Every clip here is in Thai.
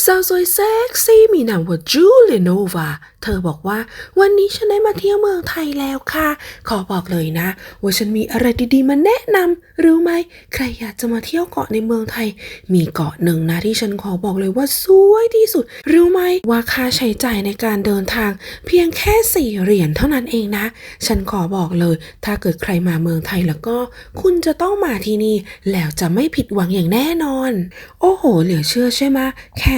สาวสวยเซ็กซี่มีนามว่าจูเลียโนวา เธอบอกว่า วันนี้ฉันได้มาเที่ยวเมืองไทยแล้วค่ะ ขอบอกเลยนะ ว่าฉันมีอะไรดีๆ มาแนะนำรู้ไหม ใครอยากจะมาเที่ยวเกาะในเมืองไทย มีเกาะหนึ่งนะที่ฉันขอบอกเลยว่าสวยที่สุด รู้ไหมว่าค่าใช้จ่ายในการเดินทาง เพียงแค่สี่เหรียญเท่านั้นเองนะ ฉันขอบอกเลย ถ้าเกิดใครมาเมืองไทยแล้วก็ คุณจะต้องมาที่นี่แล้วจะไม่ผิดหวังอย่างแน่นอน โอ้โห เหลือเชื่อใช่ไหมแค่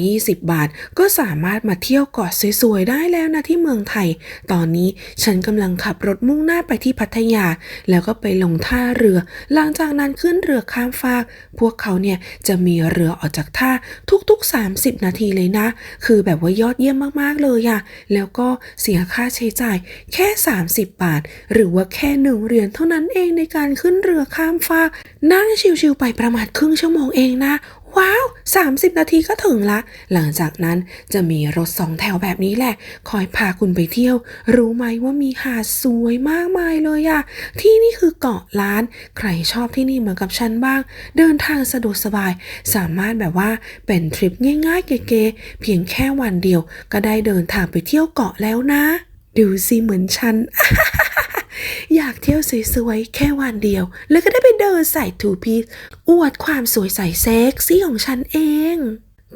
120 บาท ก็สามารถมาเที่ยวเกาะสวยๆได้แล้วนะที่เมืองไทย ตอนนี้ฉันกำลังขับรถมุ่งหน้าไปที่พัทยา แล้วก็ไปลงท่าเรือ หลังจากนั้นขึ้นเรือข้ามฟาก พวกเขาเนี่ยจะมีเรือออกจากท่าทุกๆ 30 นาทีเลยนะ คือแบบว่ายอดเยี่ยมมากๆเลยอะแล้วก็เสียค่าใช้จ่ายแค่ 30 บาท หรือว่าแค่หนึ่งเหรียญเท่านั้นเองในการขึ้นเรือข้ามฟากนั่งชิวๆไปประมาณครึ่งชั่วโมงเองนะ ว้าว 30 นาทีก็ถึงละ หลังจากนั้นจะมีรถสองแถวแบบนี้แหละ คอยพาคุณไปเที่ยว รู้ไหมว่ามีหาดสวยมากมายเลยอะที่นี่คือเกาะล้าน ใครชอบที่นี่เหมือนกับฉันบ้าง เดินทางสะดวกสบาย สามารถแบบว่าเป็นทริปง่ายๆ เก๋ๆ เพียงแค่วันเดียว ก็ได้เดินทางไปเที่ยวเกาะแล้วนะ ดูสิเหมือนฉัน อยากเที่ยวสวยๆ แค่วันเดียว แล้วก็ได้ไปเดินใส่ทูพีอวดความสวยใส่เซ็กซี่ของฉันเอง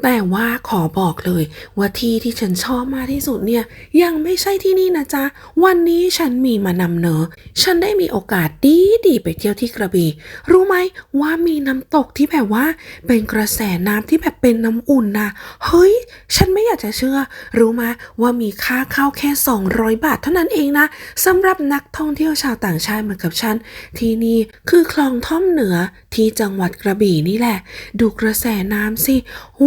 แต่ว่าขอบอกเลยว่าที่ที่ฉันชอบมากที่สุดเนี่ย ยังไม่ใช่ที่นี่นะจ๊ะ วันนี้ฉันมีมานำเนอฉันได้มีโอกาสดีดีๆไปเที่ยวที่กระบี่รู้ไหมว่ามีน้ำตกที่แบบว่า เป็นกระแสน้ำที่แบบเป็นน้ำอุ่นนะเฮ้ย ฉันไม่อยากจะเชื่อ รู้ไหมว่ามีค่าเข้าแค่ 200 บาทเท่านั้นเองนะสำหรับนักท่องเที่ยวชาวต่างชาติเหมือนกับฉัน ที่นี่คือคลองท่อมเหนือที่จังหวัดกระบี่นี่แหละ ดูกระแสน้ำสิ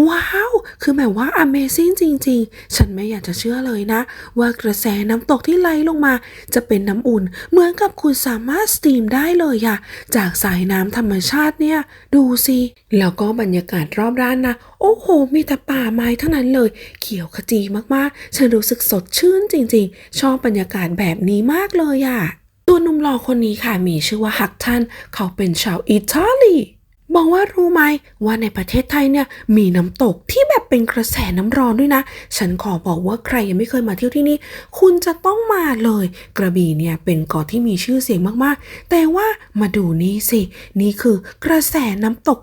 ว้าว คือแบบว่า Amazing จริง ๆ ฉันไม่อยากจะเชื่อเลยนะ ว่ากระแสน้ำตกที่ไหลลงมา จะเป็นน้ำอุ่น เหมือนกับคุณสามารถสตรีมได้เลยอะจากสายน้ำธรรมชาติเนี่ย ดูสิแล้วก็บรรยากาศรอบร้านนะ โอ้โห มีแต่ป่าไม้เท่านั้นเลย เขียวขจีมากๆ ฉันรู้สึกสดชื่นจริง ๆ ชอบบรรยากาศแบบนี้มากเลยอะตัวหนุ่มหล่อคนนี้ค่ะมีชื่อว่าฮักทันเขาเป็นชาวอิตาลี บอกว่ารู้ไหมว่าในประเทศไทยเนี่ยมีน้ำตกที่แบบเป็นกระแสน้ำร้อนด้วยนะ ฉันขอบอกว่าใครยังไม่เคยมาเที่ยวที่นี่ คุณจะต้องมาเลย กระบี่เนี่ยเป็นเกาะที่มีชื่อเสียงมากๆ แต่ว่ามาดูนี่สิ นี่คือกระแสน้ำตก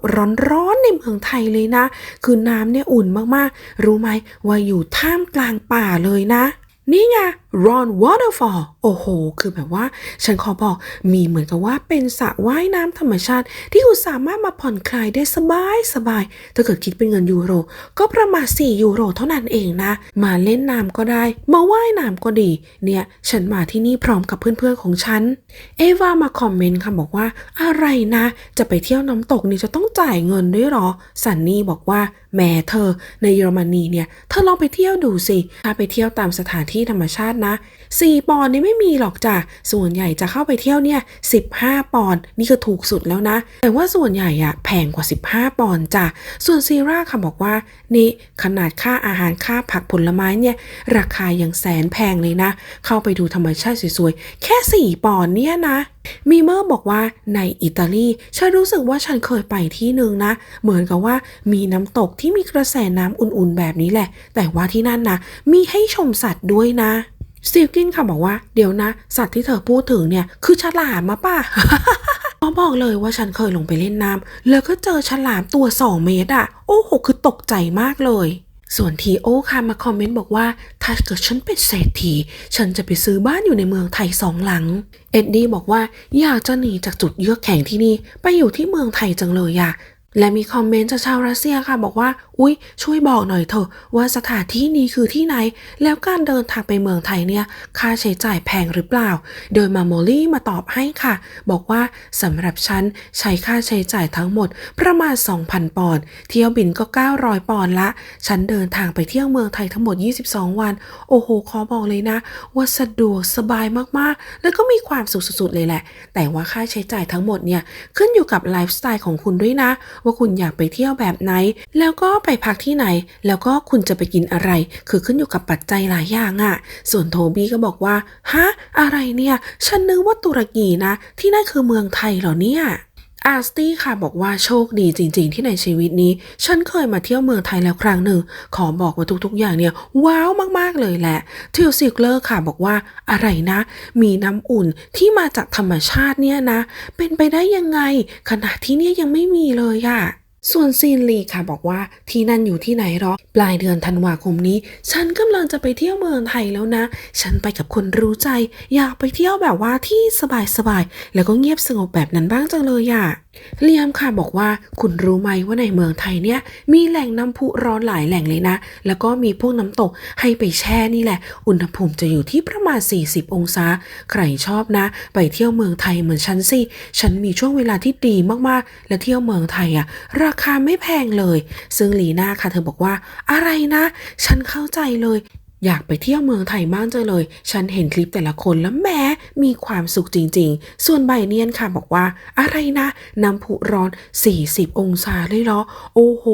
ร้อนๆในเมืองไทยเลยนะ คือน้ำเนี่ยอุ่นมากๆ รู้ไหมว่าอยู่ท่ามกลางป่าเลยนะ นี่ไง Ron Waterfall โอ้โห คือแบบว่า ฉันขอบอก มีเหมือนกับว่าเป็นสระว่ายน้ำธรรมชาติ ที่คุณสามารถมาผ่อนคลายได้สบายสบาย ถ้าเกิดคิดเป็นเงินยูโร ก็ประมาณ 4 ยูโรเท่านั้นเองนะ มาเล่นน้ำก็ได้ มาว่ายน้ำก็ดี เนี่ย ฉันมาที่นี่พร้อมกับเพื่อนๆของฉัน เอวามาคอมเมนต์ค่ะบอกว่า อะไรนะ จะไปเที่ยวน้ำตกนี่จะต้องจ่ายเงินด้วยหรอ สันนี่บอกว่าแหม่เธอ ในเยอรมนีเนี่ย เธอลองไปเที่ยวดูสิ ถ้าไปเที่ยวตามสถานที่ธรรมชาตินะ 4 ปอนด์นี่ไม่มีหรอกจ้ะส่วนใหญ่จะเข้าไปเที่ยวเนี่ย 15 ปอนด์นี่คือถูกสุดแล้วนะ แต่ว่าส่วนใหญ่อะแพงกว่า 15 ปอนด์จ้ะส่วนซีราค่ะบอกว่า นี่ขนาดค่าอาหารค่าผักผลไม้เนี่ย ราคายังแสนแพงเลยนะ เข้าไปดูธรรมชาติสวยๆ แค่ 4 ปอนด์เนี่ยนะมีเมอร์บอกว่าในอิตาลีฉันรู้สึกว่าฉันเคยไปที่หนึ่งนะ เหมือนกับว่ามีน้ำตกที่มีกระแสน้ำอุ่นๆแบบนี้แหละ แต่ว่าที่นั่นนะมีให้ชมสัตว์ด้วยนะ สตีฟกินค่ะบอกว่าเดี๋ยวนะ สัตว์ที่เธอพูดถึงเนี่ย คือฉลามมาป่ะขอบอกเลยว่าฉันเคยลงไปเล่นน้ำแล้วก็เจอฉลามตัว2เมตรอะโอ้โหคือตกใจมากเลยส่วนทีโอค่ะมาคอมเมนต์บอกว่า ถ้าเกิดฉันเป็นเศรษฐี ฉันจะไปซื้อบ้านอยู่ในเมืองไทยสองหลัง เอ็ดดี้บอกว่า อยากจะหนีจากจุดเยือกแข็งที่นี่ ไปอยู่ที่เมืองไทยจังเลยอะ และมีคอมเมนต์จากชาวรัสเซียค่ะ บอกว่า อุ๊ย ช่วยบอกหน่อยเถอะ ว่าสถานที่นี้คือที่ไหน แล้วการเดินทางไปเมืองไทยเนี่ย ค่าใช้จ่ายแพงหรือเปล่า โดยมาโมลี่มาตอบให้ค่ะ บอกว่าสำหรับฉันใช้ค่าใช้จ่ายทั้งหมด ประมาณ 2,000 ปอนด์เที่ยวบินก็ 900 ปอนด์ละ ฉันเดินทางไปเที่ยวเมืองไทยทั้งหมด 22 วัน โอ้โหขอบอกเลยนะ ว่าสะดวกสบายมากๆ แล้วก็มีความสุขสุดๆเลยแหละ แต่ว่าค่าใช้จ่ายทั้งหมดเนี่ยขึ้นอยู่กับไลฟ์สไตล์ของคุณด้วยนะว่าคุณอยากไปเที่ยวแบบไหน แล้วก็ไปพักที่ไหน แล้วก็คุณจะไปกินอะไร คือขึ้นอยู่กับปัจจัยหลายอย่างอะ่ะ ส่วนโทบี้ก็บอกว่าฮะอะไรเนี่ย ฉันนึกว่าตุรกีนะ ที่นั่นคือเมืองไทยเหรอเนี่ย อาร์สตี้ค่ะบอกว่าโชคดีจริง ๆ ที่ในชีวิตนี้ ฉันเคยมาเที่ยวเมืองไทยแล้วครั้งหนึ่ง ขอบอกว่าทุกๆ อย่างเนี่ย ว้าวมากๆเลยแหละทิวซิกเลอร์ค่ะบอกว่าอะไรนะ มีน้ำอุ่นที่มาจากธรรมชาติเนี่ยนะ เป็นไปได้ยังไง ขณะที่เนี่ยยังไม่มีเลยอะ ส่วนซีนลีค่ะบอกว่าที่นั่นอยู่ที่ไหนหรอ ปลายเดือนธันวาคมนี้ ฉันกำลังจะไปเที่ยวเมืองไทยแล้วนะ ฉันไปกับคนรู้ใจ อยากไปเที่ยวแบบว่าที่สบายๆแล้วก็เงียบสงบแบบนั้นบ้างจังเลยอะเลียมค่ะบอกว่าคุณรู้ไหมว่าในเมืองไทยเนี่ย มีแหล่งน้ำพุร้อนหลายแหล่งเลยนะ แล้วก็มีพวกน้ำตกให้ไปแช่นี่แหละ อุณหภูมิจะอยู่ที่ประมาณ 40 องศา ใครชอบนะ ไปเที่ยวเมืองไทยเหมือนฉันสิ ฉันมีช่วงเวลาที่ดีมากๆ และเที่ยวเมืองไทยอะราคาไม่แพงเลย ซึ่งลีน่าค่ะเธอบอกว่า อะไรนะ ฉันเข้าใจเลย อยากไปเที่ยวเมืองไทยมากจังเลย ฉันเห็นคลิปแต่ละคนแล้วแหม้มีความสุขจริงๆ ส่วนใบเนียนค่ะบอกว่า อะไรนะน้ำพุร้อน 40 องศาเลยเหรอ โอ้โห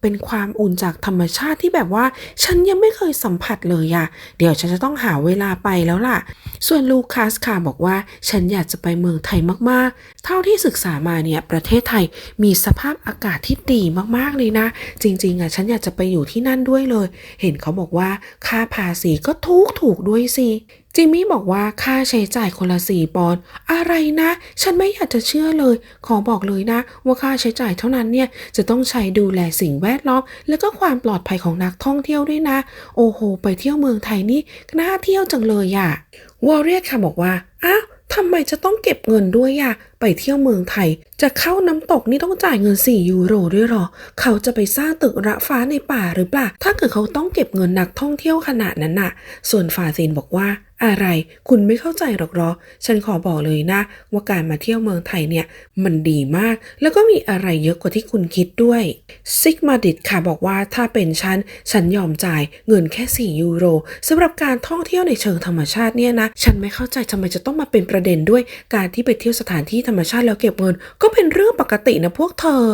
เป็นความอุ่นจากธรรมชาติที่แบบว่า ฉันยังไม่เคยสัมผัสเลยอะเดี๋ยวฉันจะต้องหาเวลาไปแล้วล่ะ ส่วนลูคัสค่ะบอกว่า ฉันอยากจะไปเมืองไทยมากๆ เท่าที่ศึกษามาเนี่ยประเทศไทยมีสภาพอากาศที่ดีมากๆเลยนะ จริงๆอะฉันอยากจะไปอยู่ที่นั่นด้วยเลย เห็นเขาบอกว่าค่าภาษีก็ถูกถูกด้วยสิจิมมี่บอกว่าค่าใช้จ่ายคนละสี่ปอนด์อะไรนะ ฉันไม่อยากจะเชื่อเลย ขอบอกเลยนะ ว่าค่าใช้จ่ายเท่านั้นเนี่ย จะต้องใช้ดูแลสิ่งแวดล้อม แล้วก็ความปลอดภัยของนักท่องเที่ยวด้วยนะ โอ้โห ไปเที่ยวเมืองไทยนี่น่าเที่ยวจังเลยอะวอลเรียค่ะบอกว่าอ้าวทำไมจะต้องเก็บเงินด้วยอะไปเที่ยวเมืองไทย จะเข้าน้ำตกนี่ต้องจ่ายเงิน 4 ยูโรด้วยหรอ เขาจะไปสร้างตึกระฟ้าในป่าหรือเปล่า ถ้าเกิดเขาต้องเก็บเงินนักท่องเที่ยวขนาดนั้นน่ะ ส่วนฟาซินบอกว่าอะไร คุณไม่เข้าใจหรอกหรอ ฉันขอบอกเลยนะ ว่าการมาเที่ยวเมืองไทยเนี่ย มันดีมาก แล้วก็มีอะไรเยอะกว่าที่คุณคิดด้วยซิกมาดิดค่ะบอกว่าถ้าเป็นฉัน ฉันยอมจ่ายเงินแค่ 4 ยูโรสำหรับการท่องเที่ยวในเชิงธรรมชาติเนี่ยนะ ฉันไม่เข้าใจทำไมจะต้องมาเป็นประเด็นด้วย การที่ไปเที่ยวสถานที่ธรรมชาติแล้วเก็บเงิน ก็เป็นเรื่องปกตินะพวกเธอ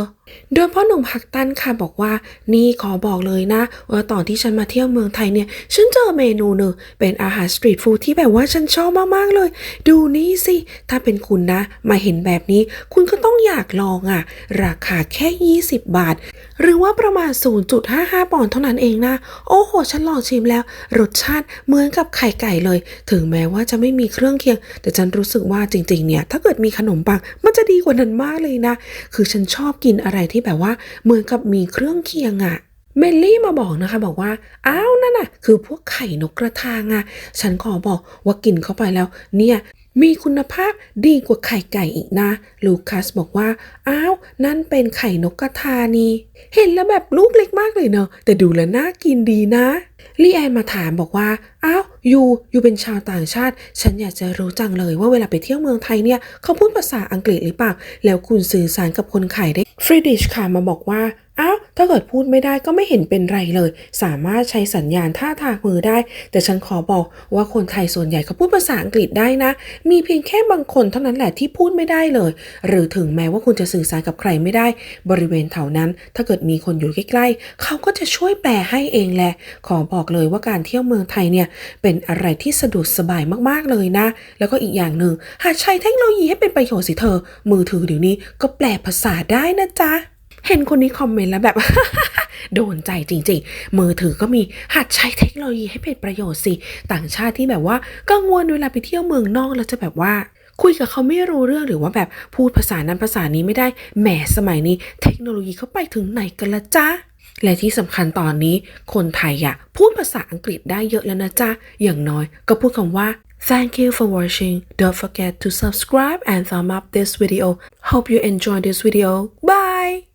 โดยพ่อหนุ่มฮักตันค่ะบอกว่า นี่ขอบอกเลยนะ ว่าตอนที่ฉันมาเที่ยวเมืองไทยเนี่ย ฉันเจอเมนูหนึ่งเป็นอาหารสตรีทฟู้ดที่แบบว่าฉันชอบมากๆเลย ดูนี่สิ ถ้าเป็นคุณนะ มาเห็นแบบนี้ คุณก็ต้องอยากลองอะ่ะ ราคาแค่ 20 บาท หรือว่าประมาณ 0.55 ปอนด์เท่านั้นเองนะ โอ้โห ฉันลองชิมแล้ว รสชาติเหมือนกับไข่ไก่เลย ถึงแม้ว่าจะไม่มีเครื่องเคียง แต่ฉันรู้สึกว่าจริง ๆ เนี่ย ถ้าเกิดมีขนมปังมันจะดีกว่านั้นมากเลยนะ คือฉันชอบกินอะไระไรที่แบบว่าเหมือนกับมีเครื่องเคียงอะเมลลี่มาบอกนะคะ บอกว่า อ้าวนั่นน่ะ คือพวกไข่นกกระทางอะฉันขอบอกว่ากินเข้าไปแล้ว เนี่ย มีคุณภาพดีกว่าไข่ไก่อีกนะ ลูคัสบอกว่า อ้าว นั่นเป็นไข่นกกระทานี่ เห็นแล้วแบบลูกเล็กมากเลยเนอะแต่ดูแล้วน่ากินดีนะลี่แอนมาถามบอกว่า อ้าว ยู ยูเป็นชาวต่างชาติ ฉันอยากจะรู้จังเลยว่าเวลาไปเที่ยวเมืองไทยเนี่ย เขาพูดภาษาอังกฤษหรือเปล่า แล้วคุณสื่อสารกับคนไขายได้ฟรีดิชค่ะมาบอกว่า อ้าวถ้าเกิดพูดไม่ได้ก็ไม่เห็นเป็นไรเลย สามารถใช้สัญญาณท่าทางมือได้ แต่ฉันขอบอกว่าคนไทยส่วนใหญ่เขาพูดภาษาอังกฤษได้นะ มีเพียงแค่บางคนเท่านั้นแหละที่พูดไม่ได้เลย หรือถึงแม้ว่าคุณจะสื่อสารกับใครไม่ได้ บริเวณแถวนั้น ถ้าเกิดมีคนอยู่ใกล้ๆ เขาก็จะช่วยแปลให้เองแหละ ขอบอกเลยว่าการเที่ยวเมืองไทยเนี่ยเป็นอะไรที่สะดวกสบายมากๆเลยนะ แล้วก็อีกอย่างหนึ่งหากใช้เทคโนโลยีให้เป็นประโยชน์สิเธอ มือถือเดี๋ยวนี้ก็แปลภาษาได้นะจ๊ะ เห็นคนนี้คอมเมนต์แล้วแบบ โดนใจจริง ๆ มือถือก็มีหัดใช้เทคโนโลยีให้เป็นประโยชน์สิ ต่างชาติที่แบบว่ากังวลเวลาไปเที่ยวเมืองนอกแล้วจะแบบว่าคุยกับเขาไม่รู้เรื่องหรือว่าแบบพูดภาษานั้นภาษานี้ไม่ได้แหมสมัยนี้ เทคโนโลยีเขาไปถึงไหนกันละจ๊ะและที่สำคัญตอนนี้คนไทยอะพูดภาษาอังกฤษได้เยอะแล้วนะจ๊ะ อย่างน้อยก็พูดคำว่า Thank you for watching. Don't forget to subscribe and thumb up this video. Hope you enjoy this video. Bye!